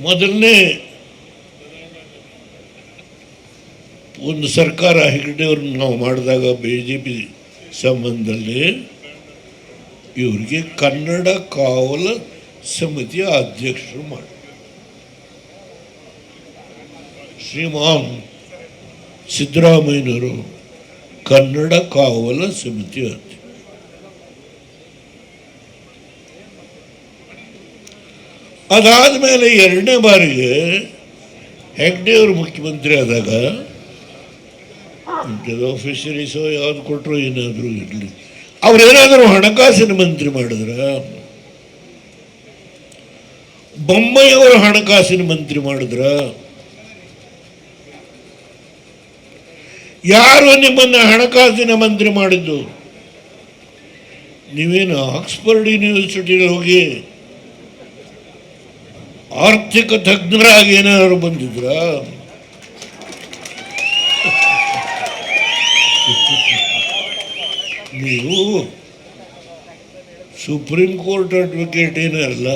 ಮೊದಲನೇ ಒಂದು ಸರ್ಕಾರ ಹೆಗ್ಡೆಯವ್ರನ್ನ ನಾವು ಮಾಡಿದಾಗ ಬಿ ಜೆ ಪಿ ಸಂಬಂಧದಲ್ಲಿ ಇವರಿಗೆ ಕನ್ನಡ ಕಾವಲ ಸಮಿತಿಯ ಅಧ್ಯಕ್ಷರು ಮಾಡಿ. ಶ್ರೀಮಾನ್ ಸಿದ್ದರಾಮಯ್ಯನವರು ಕನ್ನಡ ಕಾವಲ ಸಮಿತಿ ಅಧ್ಯಕ್ಷ ಅದಾದ ಮೇಲೆ ಎರಡನೇ ಬಾರಿಗೆ ಹೆಗ್ಡೆಯವರು ಮುಖ್ಯಮಂತ್ರಿ ಆದಾಗ ಇಂಥದ್ದು ಫಿಶರೀಸೋ ಯಾವ್ದು ಕೊಟ್ಟರು ಏನಾದರೂ ಇರಲಿ. ಅವ್ರೇನಾದರೂ ಹಣಕಾಸಿನ ಮಂತ್ರಿ ಮಾಡಿದ್ರ? ಬೊಮ್ಮೆಯವರು ಹಣಕಾಸಿನ ಮಂತ್ರಿ ಮಾಡಿದ್ರ? ಯಾರು ನಿಮ್ಮನ್ನು ಹಣಕಾಸಿನ ಮಂತ್ರಿ ಮಾಡಿದ್ದು? ನೀವೇನು ಆಕ್ಸ್ಫರ್ಡ್ ಯೂನಿವರ್ಸಿಟಿಗೆ ಹೋಗಿ ಆರ್ಥಿಕ ತಜ್ಞರಾಗಿ ಏನಾದ್ರು ಬಂದಿದ್ರ? ನೀವು ಸುಪ್ರೀಂ ಕೋರ್ಟ್ ಅಡ್ವೊಕೇಟ್ ಏನಲ್ಲ